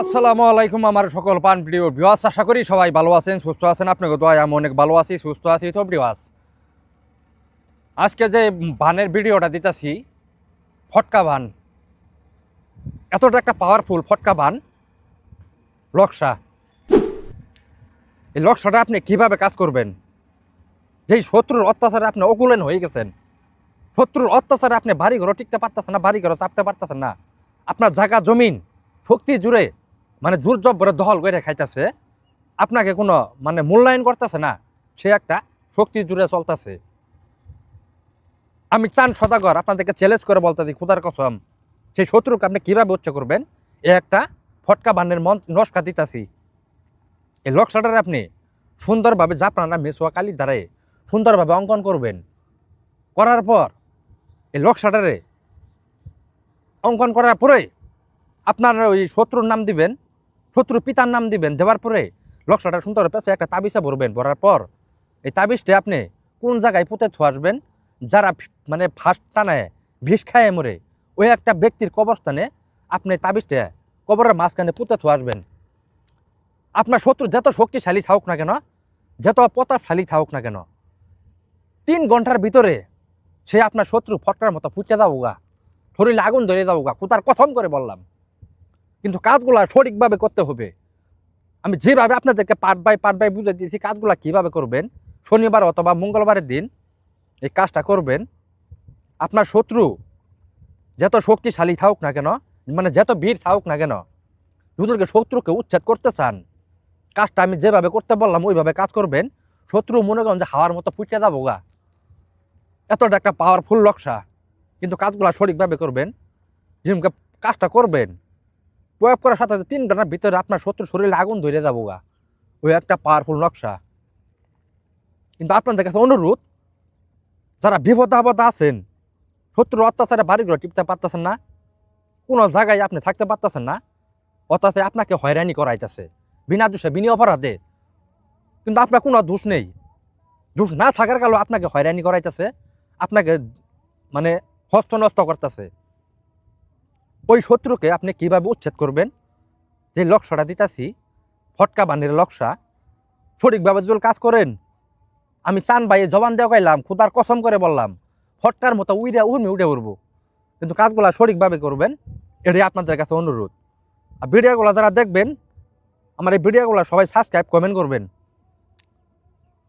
আসসালামু আলাইকুম আমার সকল পান প্রিয় বিওয়াস আশা করি সবাই ভালো আছেন, সুস্থ আছেন, আপনাকে দোয়ায় আমি অনেক ভালো আছি, সুস্থ আছি তো বিওয়াস আজকে যে বানের ভিডিওটা দিতেছি, ফটকা বান। এতটা একটা পাওয়ারফুল ফটকা বান লক্সা এই লক্সাটা আপনি কীভাবে কাজ করবেন? যেই শত্রুর অত্যাচারে আপনি অকুলেন হয়ে গেছেন। শত্রুর অত্যাচারে আপনি বাড়ি ঘরও টিকতে পারতেছেন না বাড়ি ঘরও চাপতে পারতেছেন না। আপনার জায়গা জমিন, শক্তি জুড়ে মানে জোর জব্বরে দখল করে খাইতেছে, আপনাকে কোনো মানে মূল্যায়ন করতেছে না, সে একটা শক্তি জুড়ে চলতেছে। আমি চান সদাগর আপনাদেরকে চ্যালেঞ্জ করে বলতেছি, খুদার কসম, সেই শত্রুকে আপনি কীভাবে উচ্চ করবেন? এ একটা ফটকা বানের মন, নস্কা দিতাছি। এই লক্সাটারে আপনি সুন্দরভাবে জাপনা মেসোয়া কালির দ্বারাই সুন্দরভাবে অঙ্কন করবেন। করার পর এই লক্সাটারে অঙ্কন করার পরে আপনার ওই শত্রুর নাম দিবেন, শত্রুর পিতার নাম দিবেন, দেওয়ার পরে লক্ষ্যটা সুন্দর পেছে একটা তাবিজে ভরবেন, ভরার পর এই তাবিজটা আপনি কোন জায়গায় পুঁতে আসবেন? যারা মানে ফার্স্ট টানায় ভিষ খায় মরে, ওই একটা ব্যক্তির কবরস্থানে আপনি তাবিজটা কবরের মাঝখানে পুঁতে আসবেন। আপনার শত্রু যত শক্তিশালী থাকুক না কেন, যত প্রতাপশালী থাকুক না কেন, তিন ঘণ্টার ভিতরে সে আপনার শত্রু ফটকার মতো ফুটে দাওগা শরীরে আগুন ধরে দাওগা কোথার কথম করে বললাম। কিন্তু কাজগুলো সঠিকভাবে করতে হবে। আমি যেভাবে আপনাদেরকে পার্ট বাই পার্ট বাই বুঝে দিয়েছি, কাজগুলো কীভাবে করবেন, শনিবার অথবা মঙ্গলবারের দিন এই কাজটা করবেন। আপনার শত্রু যত শক্তিশালী থাকুক না কেন মানে যত বীর থাকুক না কেন যদি শত্রুকে উচ্ছেদ করতে চান। কাজটা আমি যেভাবে করতে বললাম, ওইভাবে কাজ করবেন। শত্রু মনে করেন যে হাওয়ার মতো ফুটে যাব গা এতটা একটা পাওয়ারফুল নকশা। কিন্তু কাজগুলো সঠিকভাবে করবেন যেমন কাজটা করবেন, প্রয়োগ করার সাথে তিন ঘণ্টার ভিতরে আপনার শত্রু শরীরে আগুন ধরে যাব গা। ওই একটা পাওয়ারফুল নকশা। কিন্তু আপনাদের কাছে অনুরোধ, যারা বিপদ আপদ আছেন, শত্রুর অত্যাচারে বাড়িগুলো টিপতে পারতেছেন না, কোনো জায়গায় আপনি থাকতে পারতেছেন না অত্যাচারে আপনাকে হয়রানি করাইতেছে, বিনা দোষে, বিনি অপরাধে। কিন্তু আপনার কোনো দোষ নেই। দোষ না থাকার কারণে আপনাকে হয়রানি করাইতেছে। আপনাকে মানে হস্ত নষ্ট করতেছে। ওই শত্রুকে আপনি কীভাবে উচ্ছেদ করবেন? যে লক্ষ্যটা দিতেছি, ফটকা বানির লক্ষ্যা সঠিকভাবে যদি কাজ করেন, আমি চান বাইয়ে জবান দেওয়া গাইলাম খুদার কসম করে বললাম, ফটকার মতো উইরে উর্মি উঠে উঠবো কিন্তু কাজগুলো সঠিকভাবে করবেন, এটাই আপনাদের কাছে অনুরোধ। আর ভিডিওগুলো যারা দেখবেন, আমার এই ভিডিওগুলো সবাই সাবস্ক্রাইব কমেন্ট করবেন।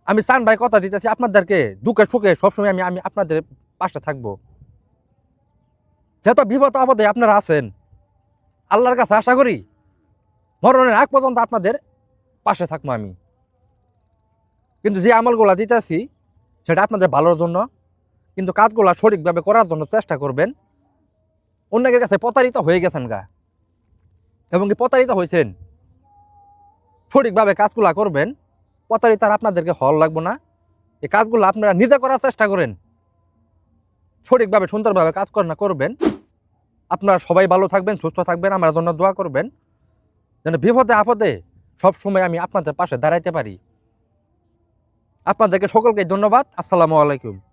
আমি চান ভাই কথা দিতেছি, আপনাদেরকে দুঃখে সুখে সবসময় আমি আমি আপনাদের পাশে থাকব। যত বিপদ আপদে আপনারা আছেন, আল্লাহর কাছে আশা করি মরণের আগ পর্যন্ত আপনাদের পাশে থাকব আমি। কিন্তু যে আমলগুলা দিতেছি, সেটা আপনাদের ভালোর জন্য, কিন্তু কাজগুলা সঠিকভাবে করার জন্য চেষ্টা করবেন। অন্যের কাছে প্রতারিত হয়ে গেছেন গা। এবং কি প্রতারিত হয়েছেন, সঠিকভাবে কাজগুলা করবেন। প্রতারিত আর আপনাদেরকে হল লাগবো না। এই কাজগুলো আপনারা নিজে করার চেষ্টা করেন। সঠিকভাবে, সুন্দরভাবে কাজ না করবেন। আপনারা সবাই ভালো থাকবেন, সুস্থ থাকবেন, আমার জন্য দোয়া করবেন। যেন বিপদে আপদে সবসময় আমি আপনাদের পাশে দাঁড়াইতে পারি। আপনাদেরকে সকলকে ধন্যবাদ। আসসালামু আলাইকুম।